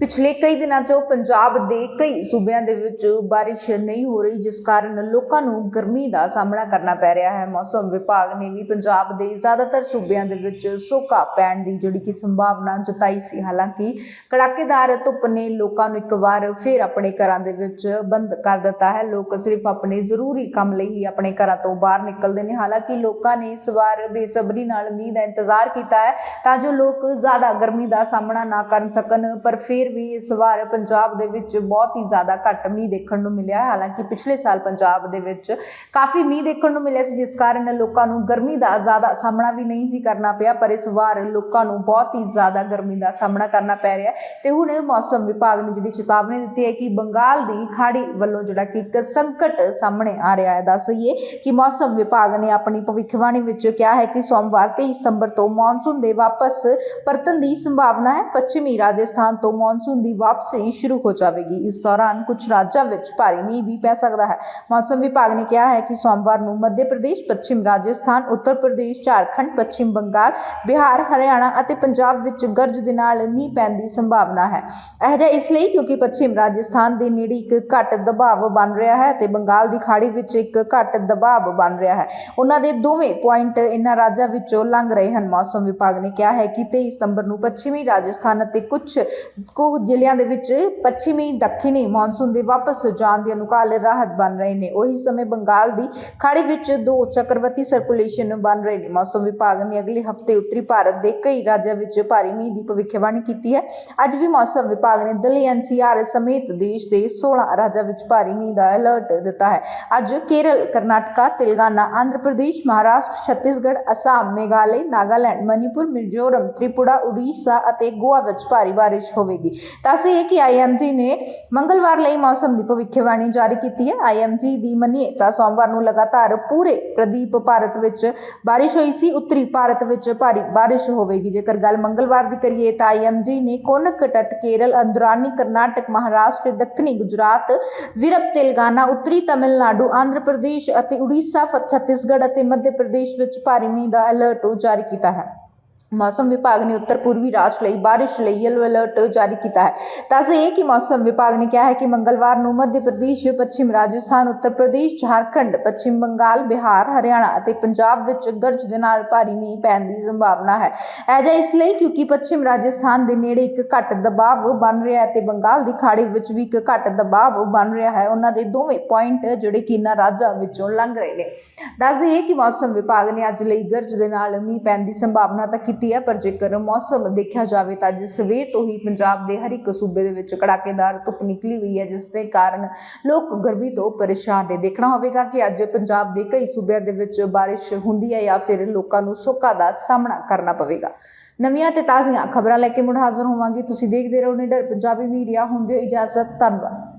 ਪਿਛਲੇ ਕਈ ਦਿਨਾਂ ਤੋਂ ਪੰਜਾਬ ਦੇ ਕਈ ਸੂਬਿਆਂ ਦੇ ਵਿੱਚ ਬਾਰਿਸ਼ ਨਹੀਂ ਹੋ ਰਹੀ, ਜਿਸ ਕਾਰਨ ਲੋਕਾਂ ਨੂੰ ਗਰਮੀ ਦਾ ਸਾਹਮਣਾ ਕਰਨਾ ਪੈ ਰਿਹਾ ਹੈ। ਮੌਸਮ ਵਿਭਾਗ ਨੇ ਵੀ ਪੰਜਾਬ ਦੇ ਜ਼ਿਆਦਾਤਰ ਸੂਬਿਆਂ ਦੇ ਵਿੱਚ ਸੋਕਾ ਪੈਣ ਦੀ ਜਿਹੜੀ ਕਿ ਸੰਭਾਵਨਾ ਜਤਾਈ ਸੀ। ਹਾਲਾਂਕਿ ਕੜਾਕੇਦਾਰ ਧੁੱਪ ਨੇ ਲੋਕਾਂ ਨੂੰ ਇੱਕ ਵਾਰ ਫਿਰ ਆਪਣੇ ਘਰਾਂ ਦੇ ਵਿੱਚ ਬੰਦ ਕਰ ਦਿੱਤਾ ਹੈ। ਲੋਕ ਸਿਰਫ ਆਪਣੇ ਜ਼ਰੂਰੀ ਕੰਮ ਲਈ ਹੀ ਆਪਣੇ ਘਰਾਂ ਤੋਂ ਬਾਹਰ ਨਿਕਲਦੇ ਨੇ। ਹਾਲਾਂਕਿ ਲੋਕਾਂ ਨੇ ਇਸ ਵਾਰ ਬੇਸਬਰੀ ਨਾਲ ਮੀਂਹ ਦਾ ਇੰਤਜ਼ਾਰ ਕੀਤਾ ਹੈ ਤਾਂ ਜੋ ਲੋਕ ਜ਼ਿਆਦਾ ਗਰਮੀ ਦਾ ਸਾਹਮਣਾ ਨਾ ਕਰ ਸਕਣ, ਪਰ ਫਿਰ ਵੀ ਇਸ ਵਾਰ ਪੰਜਾਬ ਦੇ ਵਿੱਚ ਬਹੁਤ ਹੀ ਜ਼ਿਆਦਾ ਘੱਟ ਮੀਂਹ ਦੇਖਣ ਨੂੰ ਮਿਲਿਆ ਹਾਲਾਂਕਿ ਪਿਛਲੇ ਸਾਲ ਪੰਜਾਬ ਦੇ ਵਿੱਚ ਕਾਫੀ ਮੀਂਹ ਦੇਖਣ ਨੂੰ ਮਿਲਿਆ ਸੀ, ਜਿਸ ਕਾਰਨ ਲੋਕਾਂ ਨੂੰ ਗਰਮੀ ਦਾ ਜ਼ਿਆਦਾ ਸਾਹਮਣਾ ਵੀ ਨਹੀਂ ਸੀ ਕਰਨਾ ਪਿਆ, ਪਰ ਇਸ ਵਾਰ ਲੋਕਾਂ ਨੂੰ ਬਹੁਤ ਹੀ ਜ਼ਿਆਦਾ ਗਰਮੀ ਦਾ ਸਾਹਮਣਾ ਕਰਨਾ ਪੈ ਰਿਹਾ ਤੇ ਹੁਣ ਮੌਸਮ ਵਿਭਾਗ ਨੇ ਜਿਹੜੀ ਚੇਤਾਵਨੀ ਦਿੱਤੀ ਹੈ ਕਿ ਬੰਗਾਲ ਦੀ ਖਾੜੀ ਵੱਲੋਂ ਜਿਹੜਾ ਕਿ ਇੱਕ ਸੰਕਟ ਸਾਹਮਣੇ ਆ ਰਿਹਾ ਹੈ। ਦੱਸਈਏ ਕਿ ਮੌਸਮ ਵਿਭਾਗ ਨੇ ਆਪਣੀ ਭਵਿੱਖਬਾਣੀ ਵਿੱਚ ਕਿਹਾ ਹੈ ਕਿ ਸੋਮਵਾਰ 23 ਸਤੰਬਰ ਤੋਂ ਮੌਨਸੂਨ ਦੇ ਵਾਪਸ ਪਰਤਣ ਦੀ ਸੰਭਾਵਨਾ ਹੈ। ਪੱਛਮੀ ਰਾਜਸਥਾਨ ਤੋਂ ਮੌਨਸੂਨ ਦੀ ਵਾਪਸੀ ਸ਼ੁਰੂ ਹੋ ਜਾਵੇਗੀ। ਇਸ ਦੌਰਾਨ ਕੁਝ ਰਾਜਾਂ ਵਿੱਚ ਭਾਰੀ ਮੀਂਹ ਵੀ ਪੈ ਸਕਦਾ ਹੈ। ਮੌਸਮ ਵਿਭਾਗ ਨੇ ਕਿਹਾ ਹੈ ਕਿ ਸੋਮਵਾਰ ਨੂੰ ਮੱਧ ਪ੍ਰਦੇਸ਼, ਪੱਛਮ ਰਾਜਸਥਾਨ, ਉੱਤਰ ਪ੍ਰਦੇਸ਼, ਝਾਰਖੰਡ, ਪੱਛਮ ਬੰਗਾਲ, ਬਿਹਾਰ, ਹਰਿਆਣਾ ਅਤੇ ਪੰਜਾਬ ਵਿੱਚ ਗਰਜ ਦੇ ਨਾਲ ਮੀਂਹ ਪੈਣ ਦੀ ਸੰਭਾਵਨਾ ਹੈ। ਇਹ ਜਿਹਾ ਇਸ ਲਈ ਕਿਉਂਕਿ ਪੱਛਮ ਰਾਜਸਥਾਨ ਦੇ ਨੇੜੇ ਇੱਕ ਘੱਟ ਦਬਾਅ ਬਣ ਰਿਹਾ ਹੈ ਤੇ ਬੰਗਾਲ ਦੀ ਖਾੜੀ ਵਿੱਚ ਇੱਕ ਘੱਟ ਦਬਾਅ ਬਣ ਰਿਹਾ ਹੈ। ਉਹਨਾਂ ਦੇ ਦੋਵੇਂ ਪੁਆਇੰਟ ਇਹਨਾਂ ਰਾਜਾਂ ਵਿੱਚੋਂ ਲੰਘ ਰਹੇ ਹਨ। ਮੌਸਮ ਵਿਭਾਗ ਨੇ ਕਿਹਾ ਹੈ ਕਿ 23 ਸਤੰਬਰ ਨੂੰ ਪੱਛਮੀ ਰਾਜਸਥਾਨ ਅਤੇ ਕੁਝ ਕੁ ਜ਼ਿਲ੍ਹਿਆਂ ਦੇ ਵਿੱਚ ਪੱਛਮੀ, ਦੱਖਣੀ ਮੌਨਸੂਨ ਦੇ ਵਾਪਸ ਜਾਣ ਦੇ ਅਨੁਕਾਲ ਰਾਹਤ ਬਣ ਰਹੇ ਨੇ। ਉਹੀ ਸਮੇਂ ਬੰਗਾਲ ਦੀ ਖਾੜੀ ਵਿੱਚ ਦੋ ਚੱਕਰਵਰਤੀ ਸਰਕੂਲੇਸ਼ਨ ਬਣ ਰਹੇ ਨੇ। ਮੌਸਮ ਵਿਭਾਗ ਨੇ ਅਗਲੇ ਹਫ਼ਤੇ ਉੱਤਰੀ ਭਾਰਤ ਦੇ ਕਈ ਰਾਜਾਂ ਵਿੱਚ ਭਾਰੀ ਮੀਂਹ ਦੀ ਭਵਿੱਖਬਾਣੀ ਕੀਤੀ ਹੈ। ਅੱਜ ਵੀ ਮੌਸਮ ਵਿਭਾਗ ਨੇ ਦਿੱਲੀ, ਐਨਸੀਆਰ ਸਮੇਤ ਦੇਸ਼ ਦੇ 16 ਰਾਜਾਂ ਵਿੱਚ ਭਾਰੀ ਮੀਂਹ ਦਾ ਅਲਰਟ ਦਿੱਤਾ ਹੈ। ਅੱਜ ਕੇਰਲ, ਕਰਨਾਟਕਾ, ਤੇਲੰਗਾਨਾ, ਆਂਧਰ ਪ੍ਰਦੇਸ਼, ਮਹਾਰਾਸ਼ਟਰ, ਛੱਤੀਸਗੜ੍ਹ, ਅਸਾਮ ਮੇਘਾਲੇ ਨਾਗਾਲੈਂਡ, ਮਨੀਪੁਰ, ਮਿਜ਼ੋਰਮ, ਤ੍ਰਿਪੁਰਾ, ਉੜੀਸਾ ਅਤੇ ਗੋਆ ਵਿੱਚ ਭਾਰੀ ਬਾਰਿਸ਼ ਹੋਵੇਗੀ। ਤਾਂ ਅਸੀਂ ਇਹ ਕਿ ਆਈਐਮਡੀ ਨੇ ਮੰਗਲਵਾਰ ਲਈ ਮੌਸਮ ਦੀ ਭਵਿੱਖਬਾਣੀ ਜਾਰੀ ਕੀਤੀ ਹੈ। ਆਈਐਮਡੀ ਦੀ ਮੰਨੀਏ ਤਾਂ ਸੋਮਵਾਰ ਨੂੰ ਲਗਾਤਾਰ ਪੂਰੇ ਪ੍ਰਦੀਪ ਭਾਰਤ ਵਿੱਚ ਬਾਰਿਸ਼ ਹੋਈ ਸੀ। ਉੱਤਰੀ ਭਾਰਤ ਵਿੱਚ ਭਾਰੀ ਬਾਰਿਸ਼ ਹੋਵੇਗੀ। ਜੇਕਰ ਗੱਲ ਮੰਗਲਵਾਰ ਦੀ ਕਰੀਏ ਤਾਂ ਆਈਐਮਡੀ ਨੇ ਕੋਨਕ ਤਟ ਕੇਰਲ, ਅੰਦਰਾਨੀ ਕਰਨਾਟਕ, ਮਹਾਰਾਸ਼ਟਰ, ਦੱਖਣੀ ਗੁਜਰਾਤ ਵਿਰਭ ਤੇਲੰਗਾਨਾ, ਉੱਤਰੀ ਤਮਿਲਨਾਡੂ, ਆਂਧਰਾ ਪ੍ਰਦੇਸ਼ ਅਤੇ ਉੜੀਸਾ ਫ- ਛੱਤੀਸਗੜ੍ਹ ਅਤੇ ਮੱਧ ਪ੍ਰਦੇਸ਼ ਵਿੱਚ ਭਾਰੀ ਮੀਂਹ ਦਾ ਅਲਰਟ ਜਾਰੀ ਕੀਤਾ ਹੈ। ਮੌਸਮ ਵਿਭਾਗ ਨੇ ਉੱਤਰ ਪੂਰਬੀ ਰਾਜ ਲਈ ਬਾਰਿਸ਼ ਲਈ ਯੈਲੋ ਅਲਰਟ ਜਾਰੀ ਕੀਤਾ ਹੈ। ਦੱਸ ਇਹ ਕਿ ਮੌਸਮ ਵਿਭਾਗ ਨੇ ਕਿਹਾ ਹੈ ਕਿ ਮੰਗਲਵਾਰ ਨੂੰ ਮੱਧ ਪ੍ਰਦੇਸ਼, ਪੱਛਮ ਰਾਜਸਥਾਨ, ਉੱਤਰ ਪ੍ਰਦੇਸ਼, ਝਾਰਖੰਡ, ਪੱਛਮ ਬੰਗਾਲ, ਬਿਹਾਰ, ਹਰਿਆਣਾ ਅਤੇ ਪੰਜਾਬ ਵਿੱਚ ਗਰਜ ਦੇ ਨਾਲ ਭਾਰੀ ਮੀਂਹ ਪੈਣ ਦੀ ਸੰਭਾਵਨਾ ਹੈ। ਇਹ ਜਿਹਾ ਇਸ ਲਈ ਕਿਉਂਕਿ ਪੱਛਮ ਰਾਜਸਥਾਨ ਦੇ ਨੇੜੇ ਇੱਕ ਘੱਟ ਦਬਾਅ ਬਣ ਰਿਹਾ ਹੈ ਤੇ ਬੰਗਾਲ ਦੀ ਖਾੜੀ ਵਿੱਚ ਵੀ ਇੱਕ ਘੱਟ ਦਬਾਅ ਬਣ ਰਿਹਾ ਹੈ। ਉਹਨਾਂ ਦੇ ਦੋਵੇਂ ਪੁਆਇੰਟ ਜਿਹੜੇ ਕਿ ਇਹਨਾਂ ਰਾਜਾਂ ਵਿੱਚੋਂ ਲੰਘ ਰਹੇ ਨੇ। ਦੱਸ ਇਹ ਕਿ ਮੌਸਮ ਵਿਭਾਗ ਨੇ ਅੱਜ ਲਈ ਗਰਜ ਦੇ ਨਾਲ ਮੀਂਹ ਪੈਣ ਦੀ ਸੰਭਾਵਨਾ ਤਾਂ ਕੀਤੀ ਹੈ, ਪਰ ਜੇਕਰ ਮੌਸਮ ਦੇਖਿਆ ਜਾਵੇ ਤਾਂ ਅੱਜ ਸਵੇਰ ਤੋਂ ਹੀ ਪੰਜਾਬ ਦੇ ਹਰ ਇੱਕ ਸੂਬੇ ਦੇ ਵਿੱਚ ਕੜਾਕੇਦਾਰ ਧੁੱਪ ਨਿਕਲੀ ਹੋਈ ਹੈ, ਜਿਸ ਦੇ ਕਾਰਨ ਲੋਕ ਗਰਮੀ ਤੋਂ ਪਰੇਸ਼ਾਨ ਨੇ। ਦੇਖਣਾ ਹੋਵੇਗਾ ਕਿ ਅੱਜ ਪੰਜਾਬ ਦੇ ਕਈ ਸੂਬਿਆਂ ਦੇ ਵਿੱਚ ਬਾਰਿਸ਼ ਹੁੰਦੀ ਹੈ ਜਾਂ ਫਿਰ ਲੋਕਾਂ ਨੂੰ ਸੋਕਾ ਦਾ ਸਾਹਮਣਾ ਕਰਨਾ ਪਵੇਗਾ। ਨਵੀਆਂ ਤੇ ਤਾਜ਼ੀਆਂ ਖਬਰਾਂ ਲੈ ਕੇ ਮੁੜ ਹਾਜ਼ਰ ਹੋਵਾਂਗੇ। ਤੁਸੀਂ ਦੇਖਦੇ ਰਹੋ ਨਿਡਰ। ਪੰਜਾਬੀ ਮੀਡੀਆ, ਹੁੰਦੇ ਇਜਾਜ਼ਤ। ਧੰਨਵਾਦ।